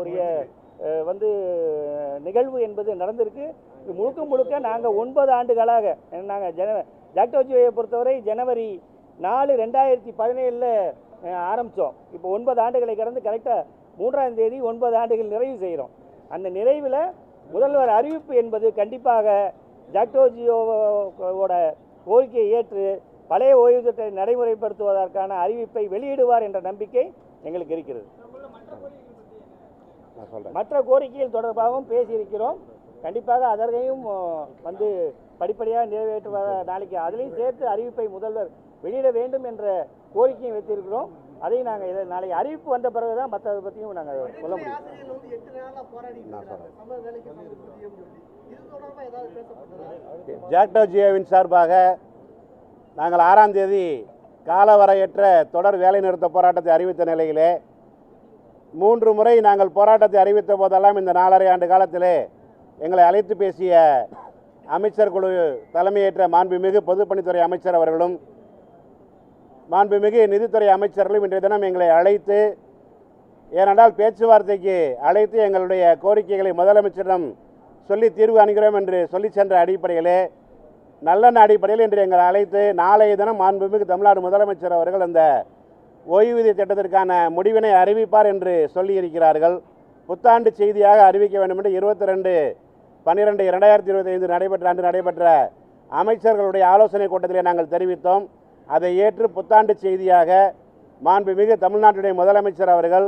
உரிய வந்து நிகழ்வு என்பது நடந்திருக்கு. முழுக்க முழுக்க நாங்கள் ஒன்பது ஆண்டுகளாக நாங்கள் ஜன ஜாக்டோஜியை பொறுத்தவரை ஜனவரி நாலு ரெண்டாயிரத்தி பதினேழில் ஆரம்பித்தோம் இப்போ ஒன்பது ஆண்டுகளை கடந்து கரெக்டாக மூன்றாம் தேதி ஒன்பது ஆண்டுகள் நிறைவு செய்கிறோம் அந்த நிறைவில் முதல்வர் அறிவிப்பு என்பது கண்டிப்பாக ஜாக்டோஜியோவோட கோரிக்கையை ஏற்று பழைய ஓய்வு திட்டத்தை நடைமுறைப்படுத்துவதற்கான அறிவிப்பை வெளியிடுவார் என்ற நம்பிக்கை எங்களுக்கு இருக்கிறது. மற்ற கோரிக்கைகள் தொடர்பாகவும் பேசியிருக்கிறோம். கண்டிப்பாக அதற்கையும் அஹ், வந்து படிப்படியாக நிறைவேற்றுவத நாளைக்கு அதிலையும் சேர்த்து அறிவிப்பை முதல்வர் வெளியிட வேண்டும் என்ற கோரிக்கையும் வைத்திருக்கிறோம். அதை நாங்கள் நாளைக்கு அறிவிப்பு வந்த பிறகு தான் மற்றதை பற்றியும் நாங்கள் சொல்ல முடியும். நாளா இது ஜாக்டோ ஜியோவின் சார்பாக நாங்கள் ஆறாம் தேதி காலவரையற்ற தொடர் வேலைநிறுத்த போராட்டத்தை அறிவித்த நிலையிலே மூன்று முறை நாங்கள் போராட்டத்தை அறிவித்த போதெல்லாம் இந்த நாலரை ஆண்டு காலத்திலே எங்களை அழைத்து பேசிய அமைச்சர் குழு தலைமையேற்ற மாண்புமிகு பொதுப்பணித்துறை அமைச்சர் அவர்களும் மாண்புமிகு நிதித்துறை அமைச்சர்களும் இன்றைய தினம் எங்களை அழைத்து ஏனென்றால் பேச்சுவார்த்தைக்கு அழைத்து எங்களுடைய கோரிக்கைகளை முதலமைச்சரிடம் சொல்லி தீர்வு அணுகிறோம் என்று சொல்லி சென்ற அடிப்படையிலே நல்லெண்ண அடிப்படையில் இன்று எங்களை அழைத்து நாளைய தினம் மாண்புமிகு தமிழ்நாடு முதலமைச்சர் அவர்கள் அந்த ஓய்வூதிய திட்டத்திற்கான முடிவினை அறிவிப்பார் என்று சொல்லியிருக்கிறார்கள். புத்தாண்டு செய்தியாக அறிவிக்க வேண்டும் என்று இருபத்தி ரெண்டு பன்னிரெண்டு இரண்டாயிரத்தி இருபத்தி ஐந்து நடைபெற்ற அன்று நடைபெற்ற அமைச்சர்களுடைய ஆலோசனை கூட்டத்திலே நாங்கள் தெரிவித்தோம். அதை ஏற்று புத்தாண்டு செய்தியாக மாண்புமிகு தமிழ்நாட்டுடைய முதலமைச்சர் அவர்கள்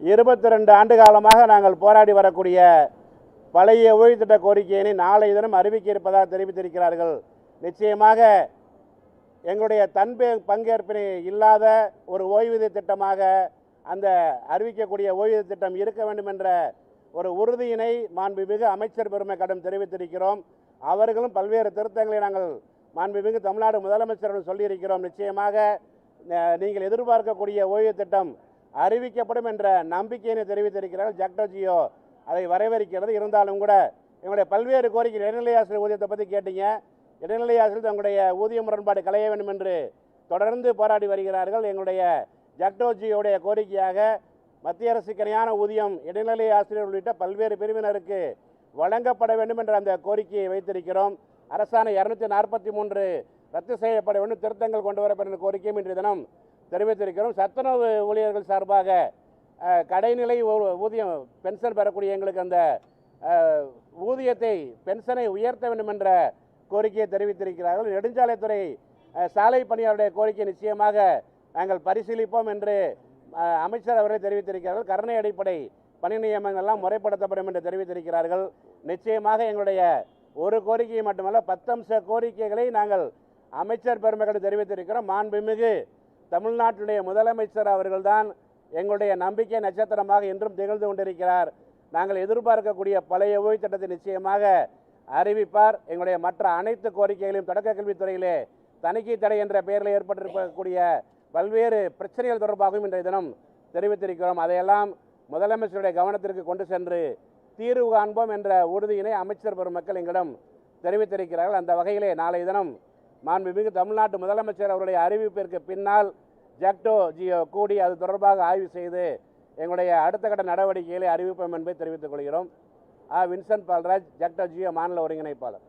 இருபத்தி ரெண்டு ஆண்டு காலமாக நாங்கள் போராடி வரக்கூடிய பழைய ஓய்வு திட்ட கோரிக்கையினை நாளை தினம் அறிவிக்க இருப்பதாக தெரிவித்திருக்கிறார்கள். நிச்சயமாக எங்களுடைய தன்பே பங்கேற்பினை இல்லாத ஒரு ஓய்வூதிய திட்டமாக அந்த அறிவிக்கக்கூடிய ஓய்வூதிய திட்டம் இருக்க வேண்டும் என்ற ஒரு உறுதியினை மாண்புமிகு அமைச்சர் பெருமை கடன் தெரிவித்திருக்கிறோம். அவர்களும் பல்வேறு திருத்தங்களை நாங்கள் மாண்புமிகு தமிழ்நாடு முதலமைச்சரிடம் சொல்லியிருக்கிறோம். நிச்சயமாக நீங்கள் எதிர்பார்க்கக்கூடிய ஓய்வு திட்டம் அறிவிக்கப்படும் என்ற நம்பிக்கையினை தெரிவித்திருக்கிறார்கள். ஜக்டோஜியோ அதை வரவேற்கிறது. இருந்தாலும் கூட எங்களுடைய பல்வேறு கோரிக்கை இடைநிலை ஆசிரியர் ஊதியத்தை பற்றி கேட்டீங்க. இடைநிலை ஆசிரியர் தங்களுடைய ஊதிய முரண்பாடு களைய வேண்டும் என்று தொடர்ந்து போராடி வருகிறார்கள். எங்களுடைய ஜக்டோஜியோடைய கோரிக்கையாக மத்திய அரசுக்கு இணையான ஊதியம் இடைநிலை ஆசிரியர் உள்ளிட்ட பல்வேறு பிரிவினருக்கு வழங்கப்பட வேண்டும் என்ற அந்த கோரிக்கையை வைத்திருக்கிறோம். அரசாணை இரநூத்தி நாற்பத்தி மூன்று ரத்து செய்யப்பட வேண்டும். திருத்தங்கள் கொண்டு வரப்படும் என்ற கோரிக்கையும் இன்றைய தினம் தெரிவித்திருக்கிறோம். சத்துணவு ஊழியர்கள் சார்பாக கடைநிலை ஊதியம் பென்ஷன் பெறக்கூடிய எங்களுக்கு அந்த ஊதியத்தை பென்ஷனை உயர்த்த வேண்டும் என்ற கோரிக்கையை தெரிவித்திருக்கிறார்கள். நெடுஞ்சாலைத்துறை சாலை பணியாளருடைய கோரிக்கை நிச்சயமாக நாங்கள் பரிசீலிப்போம் என்று அமைச்சர் அவர்கள் தெரிவித்திருக்கிறார்கள். கருணை அடிப்படை பணி நியமனங்கள்லாம் முறைப்படுத்தப்படும் என்று தெரிவித்திருக்கிறார்கள். நிச்சயமாக எங்களுடைய ஒரு கோரிக்கை மட்டுமல்ல பத்தம்ச கோரிக்கைகளை நாங்கள் அமைச்சர் பெருமைகளை தெரிவித்திருக்கிறோம். மாண்புமிகு தமிழ்நாட்டுடைய முதலமைச்சர் அவர்கள்தான் எங்களுடைய நம்பிக்கை நட்சத்திரமாக இன்றும் திகழ்ந்து கொண்டிருக்கிறார். நாங்கள் எதிர்பார்க்கக்கூடிய பழைய ஓய்வு திட்டத்தை நிச்சயமாக அறிவிப்பார். எங்களுடைய மற்ற அனைத்து கோரிக்கைகளையும் தொடக்க கல்வித்துறையிலே தணிக்கை தடை என்ற பெயரில் ஏற்பட்டிருக்கக்கூடிய பல்வேறு பிரச்சனைகள் தொடர்பாகவும் இன்றைய தினம் தெரிவித்திருக்கிறோம். அதையெல்லாம் முதலமைச்சருடைய கவனத்திற்கு கொண்டு சென்று தீர்வு காண்போம் என்ற உறுதியினை அமைச்சர் பெருமக்கள் எங்களிடம் தெரிவித்திருக்கிறார்கள். அந்த வகையிலே நாளை தினம் மாண்புமிகு தமிழ்நாட்டு முதலமைச்சர் அவருடைய அறிவிப்பிற்கு பின்னால் ஜாக்டோ ஜியோ கூடி அது தொடர்பாக ஆய்வு செய்து எங்களுடைய அடுத்த கட்ட நடவடிக்கைகளை அறிவிப்போம் என்பதை தெரிவித்துக் கொள்கிறோம். வின்சென்ட் பால்ராஜ் ஜாக்டோ ஜியோ மாநில ஒருங்கிணைப்பாளர்.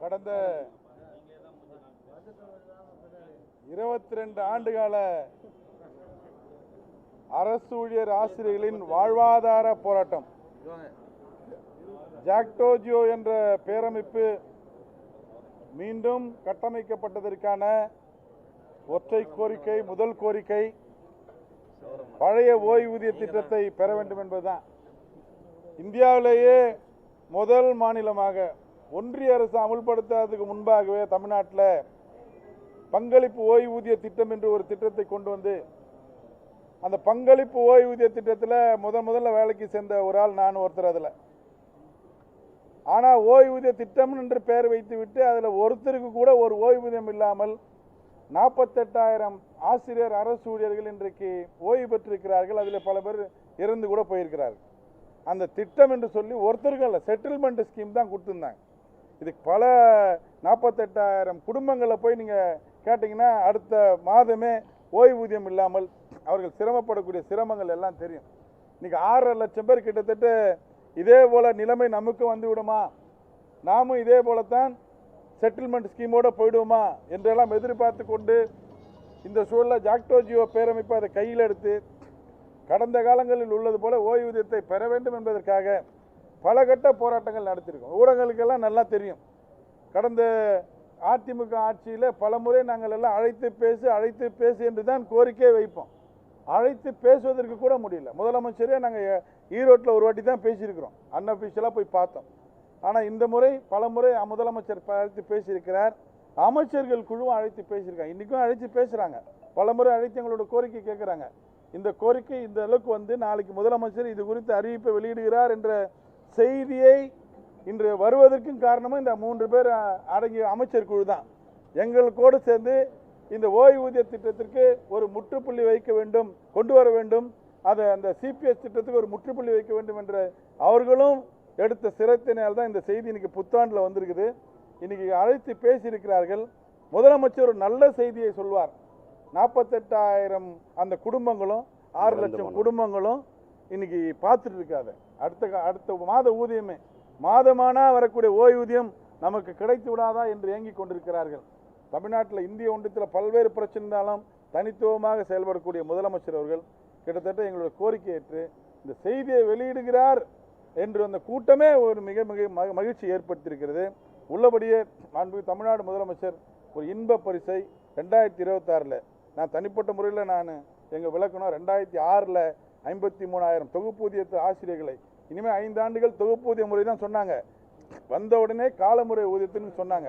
கடந்த இருபத்தி ரெண்டு ஆண்டுகால அரசு ஊழியர் ஆசிரியர்களின் வாழ்வாதார போராட்டம். ஜாக்டோஜியோ என்ற பேரமைப்பு மீண்டும் கட்டமைக்கப்பட்டதற்கான ஒற்றை கோரிக்கை முதல் கோரிக்கை பழைய ஓய்வூதிய திட்டத்தை பெற வேண்டும் என்பதுதான். இந்தியாவிலேயே முதல் மாநிலமாக ஒன்றிய அரசு அமுல்படுத்தாததுக்கு முன்பாகவே தமிழ்நாட்டில் பங்களிப்பு ஓய்வூதிய திட்டம் என்று ஒரு திட்டத்தை கொண்டு வந்து அந்த பங்களிப்பு ஓய்வூதிய திட்டத்தில் முதன் முதல்ல வேலைக்கு சேர்ந்த ஒரு ஆள் நான் ஒருத்தர் அதில். ஆனால் ஓய்வூதிய திட்டம் என்று பெயர் வைத்துவிட்டு அதில் ஒருத்தருக்கு கூட ஒரு ஓய்வூதியம் இல்லாமல் நாற்பத்தெட்டாயிரம் ஆசிரியர் அரசு ஊழியர்கள் இன்றைக்கு ஓய்வு பெற்றிருக்கிறார்கள். அதில் பல பேர் இறந்து கூட போயிருக்கிறார்கள். அந்த திட்டம் என்று சொல்லி ஒருத்தருக்கும் இல்லை செட்டில்மெண்ட் ஸ்கீம் தான் கொடுத்துருந்தாங்க. இதுக்கு பல நாற்பத்தெட்டாயிரம் குடும்பங்களை போய் நீங்கள் கேட்டிங்கன்னா அடுத்த மாதமே ஓய்வூதியம் இல்லாமல் அவர்கள் சிரமப்படக்கூடிய சிரமங்கள் எல்லாம் தெரியும். இன்றைக்கி ஆறரை லட்சம் பேர் கிட்டத்தட்ட இதே போல் நிலைமை நமக்கு வந்து விடுமா? நாமும் இதே போலத்தான் செட்டில்மெண்ட் ஸ்கீமோடு போயிடுவோமா? என்றெல்லாம் எதிர்பார்த்து கொண்டு இந்த சூழலில் ஜாக்டோஜியோ பேரமைப்பு அதை கையில் எடுத்து கடந்த காலங்களில் உள்ளது போல ஓய்வூதியத்தை பெற வேண்டும் என்பதற்காக பல கட்ட போராட்டங்கள் நடத்தியிருக்கோம். ஊடகங்களுக்கெல்லாம் நல்லா தெரியும். கடந்த அதிமுக ஆட்சியில் பல முறை நாங்கள் எல்லாம் அழைத்து பேசு அழைத்து பேசு என்று தான் கோரிக்கை வைப்போம். அழைத்து பேசுவதற்கு கூட முடியல. முதலமைச்சரே நாங்கள் ஈரோட்டில் ஒரு வாட்டி தான் பேசியிருக்கிறோம். அன்அஃபிஷியலாக போய் பார்த்தோம். ஆனால் இந்த முறை பல முறை முதலமைச்சர் அழைத்து பேசியிருக்கிறார். அமைச்சர்கள் குழுவும் அழைத்து பேசியிருக்காங்க. இன்றைக்கும் அழைத்து பேசுகிறாங்க பல முறை அழைத்து எங்களோட கோரிக்கை கேட்குறாங்க இந்த கோரிக்கை இந்த அளவுக்கு வந்து நாளைக்கு முதலமைச்சர் இது குறித்து அறிவிப்பை வெளியிடுகிறார் என்ற செய்தியை இன்று வருவதற்கும் காரணமும் இந்த மூன்று பேர் அடங்கிய அமைச்சர் குழு தான் எங்களுக்கோடு சேர்ந்து இந்த ஓய்வூதிய திட்டத்திற்கு ஒரு முற்றுப்புள்ளி வைக்க வேண்டும் கொண்டு வர வேண்டும். அதை அந்த சிபிஎஸ் திட்டத்துக்கு ஒரு முற்றுப்புள்ளி வைக்க வேண்டும் என்ற அவர்களும் எடுத்த சிரத்தினால் தான் இந்த செய்தி இன்னைக்கு புத்தாண்டில் வந்திருக்குது. இன்னைக்கு அழைத்து பேசியிருக்கிறார்கள். முதலமைச்சர் ஒரு நல்ல செய்தியை சொல்வார். நாற்பத்தெட்டாயிரம் அந்த குடும்பங்களும் ஆறு லட்சம். குடும்பங்களும் இன்னைக்கு பார்த்துட்டு இருக்காது அடுத்த அடுத்த மாத ஊதியமே. மாதமானா வரக்கூடிய ஓய்வூதியம் நமக்கு கிடைத்து விடாதா என்று ஏங்கிக் கொண்டிருக்கிறார்கள். தமிழ்நாட்டில் இந்திய ஒன்றியத்தில் பல்வேறு பிரச்சனை இருந்தாலும் தனித்துவமாக செயல்படக்கூடிய முதலமைச்சர் அவர்கள் கிட்டத்தட்ட எங்களுடைய கோரிக்கை ஏற்று இந்த செய்தியை வெளியிடுகிறார் என்று அந்த கூட்டமே ஒரு மிக மிக மகிழ்ச்சி ஏற்படுத்தியிருக்கிறது. உள்ளபடியே மாண்புமிகு தமிழ்நாடு முதலமைச்சர் ஒரு இன்ப பரிசை ரெண்டாயிரத்தி இருபத்தாறில் நான் தனிப்பட்ட முறையில் நான் எங்கள் விளக்கணும் ரெண்டாயிரத்தி ஆறில் ஐம்பத்தி மூணாயிரம் தொகுப்பூதியத்து ஆசிரியர்களை இனிமேல் ஐந்து ஆண்டுகள் தொகுப்பூதிய முறை தான் சொன்னாங்க. வந்த உடனே காலமுறை ஊதியத்துன்னு சொன்னாங்க.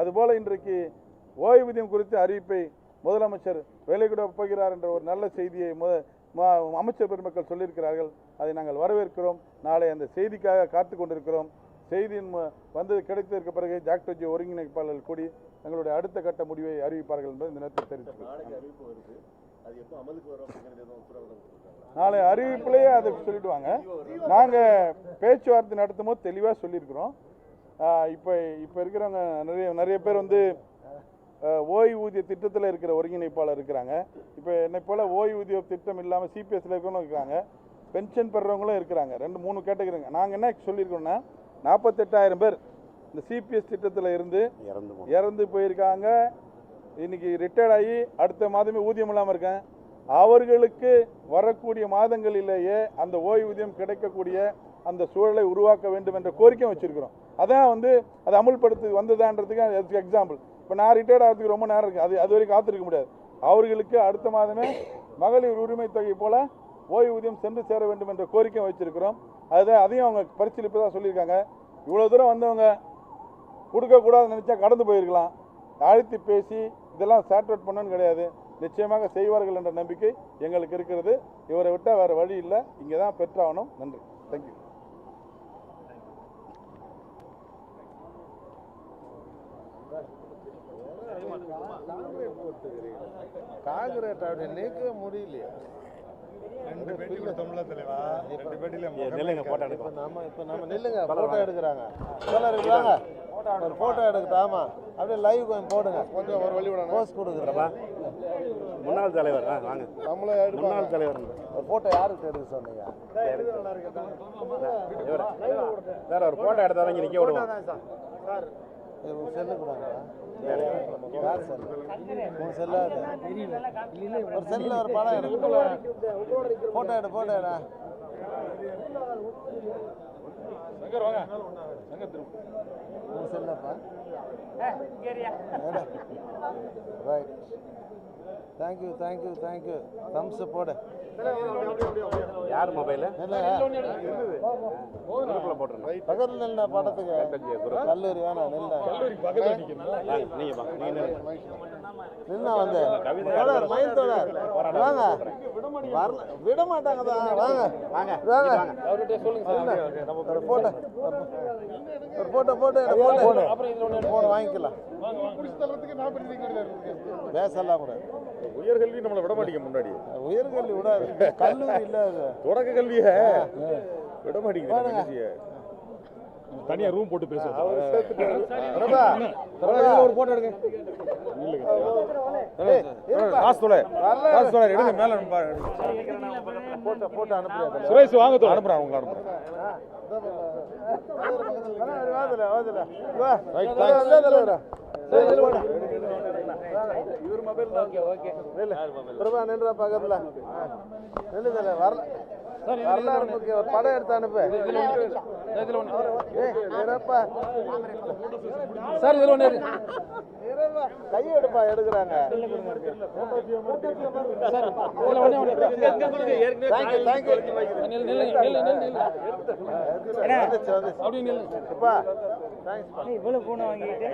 அதுபோல் இன்றைக்கு ஓய்வூதியம் குறித்த அறிவிப்பை முதலமைச்சர் வேலைக்கூட போகிறார் என்ற ஒரு நல்ல செய்தியை முத அமைச்சர் பெருமக்கள் சொல்லியிருக்கிறார்கள். அதை நாங்கள் வரவேற்கிறோம். நாளை அந்த செய்திக்காக காத்து கொண்டிருக்கிறோம். செய்தியின் வந்தது கிடைத்ததற்கு பிறகு ஜாக்டோஜி ஒருங்கிணைப்பாளர்கள் கூடி தங்களுடைய அடுத்த கட்ட முடிவை அறிவிப்பார்கள் என்பதை இந்த நேரத்தில் கொடுத்துருக்காங்களா நாளை அறிவிப்பிலேயே அதை சொல்லிடுவாங்க. நாங்கள் பேச்சுவார்த்தை நடத்தும் போது தெளிவாக சொல்லியிருக்கிறோம் இப்போ இப்போ இருக்கிறவங்க நிறைய நிறைய பேர் வந்து ஓய்வூதிய திட்டத்தில் இருக்கிற ஒருங்கிணைப்பாளர் இருக்கிறாங்க. இப்போ என்னை போல் ஓய்வூதிய திட்டம் இல்லாமல் சிபிஎஸ்சில் இருக்கிறவங்க இருக்கிறாங்க. பென்ஷன் பெறுறவங்களும் இருக்கிறாங்க. ரெண்டு மூணு கேட்டகரிங்க. நாங்கள் என்ன சொல்லியிருக்கோம்னா நாற்பத்தெட்டாயிரம் பேர் இந்த சிபிஎஸ் திட்டத்தில் இருந்து இறந்து இறந்து போயிருக்காங்க. இன்னைக்கு ரிட்டையர்ட் ஆகி அடுத்த மாதமே ஊதியம் இல்லாமல் இருக்கேன். அவர்களுக்கு வரக்கூடிய மாதங்களிலேயே அந்த ஓய்வூதியம் கிடைக்கக்கூடிய அந்த சூழலை உருவாக்க வேண்டும் என்ற கோரிக்கையும் வச்சிருக்கிறோம். அதான் வந்து அதை அமுல்படுத்தி வந்ததான்றதுக்கு எக்ஸாம்பிள் இப்போ நான் ரிட்டையர்ட் ஆகிறதுக்கு ரொம்ப நேரம் இருக்குது அது அது வரைக்கும் காத்திருக்க முடியாது. அவர்களுக்கு அடுத்த மாதமே மகளிர் உரிமை தொகை போல் ஓய்வூதியம் சென்று சேர வேண்டும் என்ற கோரிக்கை வச்சிருக்கிறோம் அதுதான் அதையும் அவங்க பரிசீலிப்பு தான் சொல்லியிருக்காங்க. இவ்வளோ தூரம் வந்தவங்க கொடுக்கக்கூடாதுன்னு நினச்சா கடந்து போயிருக்கலாம். அழைத்து பேசி இதெல்லாம் சாட்டிஸ்ஃபைட் பண்ணணும்னு கிடையாது. நிச்சயமாக செய்வார்கள் என்ற நம்பிக்கை எங்களுக்கு இருக்கிறது. இவரை விட்டால் வேறு வழி இல்லை. இங்கே தான் பெற்றாகணும். நன்றி. தேங்க்யூ காங்கிரேட் அப்படி நீக்க முடியலையா ரெண்டு பேட்டி கொடுத்தோம்ல தலைவா ரெண்டு பேட்டியில நில்லுங்க போட்டோ நாம இப்ப நில்லுங்க போட்டோ எடுக்கிறாங்க சொல்ல ஒரு போட்டோ எடுக்கட்டும் அப்படியே லைவ் கொஞ்சம் போடுங்க கொஞ்சம் ஒரு வழி விடணும் போஸ் கொடுக்குறப்பா முன்னாள் தலைவர் வாங்க. முன்னாள் தலைவர் ஒரு போட்டோ யாருக்கு எடுக்க சொன்னீங்க வேற ஒரு போட்டோ எடுத்தா இங்க நிக்க விடுவோம் உங்க செல்லு கூடாங்களா யார் செல்லு? உங்க செல்லா? இது ஒரு செல்ல ஒரு படம் எடு. போட்டோ எடு போட்டோ எடு. சங்கர் வாங்க. சங்கர் திரும்ப. உங்க Chellappa. Right thank you thank you thank you thumbs போடு. யார் மொபைல் பக்கத்துல நில்ல படத்துக்கு கல்லூரி வேணாம் நில்ல. வாங்க நீங்க வாங்க நீங்க நில்லுங்க. நின்னா வந்து. தோழர் மயில் தோழர் வாங்க. வரல விட மாட்டாங்க தான் வாங்க வாங்க. வாங்க. ஒரு போட்டோ ஒரு போட்டோ போட்டோ போட்டோ போன் வாங்கிக்கலாம். பேசலாம் கூட. உயர்கல்வி நம்மளை விட மாட்டீங்க முன்னாடி உயர்கல்வி விடாது. கல்லூரி இல்ல அது. தொடக்க கல்வியை விட மாட்டீங்க. தனியா ரூம் போட்டு பேசுவோம். ஒரு போட்டோ எடுங்க. காசு தொலை. காசு தொலை. எடுங்க மேல போட்டோ போட்டோ அனுப்புறேன் சுரேஷ் வாங்க தோழர். அனுப்புறேன் உங்களுக்கு அனுப்புறேன் பிரபா நின்றா பக்கத்துல. நின்றுதல வரல. வரலாறு முக்கியம். ஒரு படம் எடுத்து அனுப்பு. ஏய், இருப்பா. இருப்பா. கையை எடுப்பா எடுக்கிறாங்க. இவ்வளவு போன வாங்கிட்டு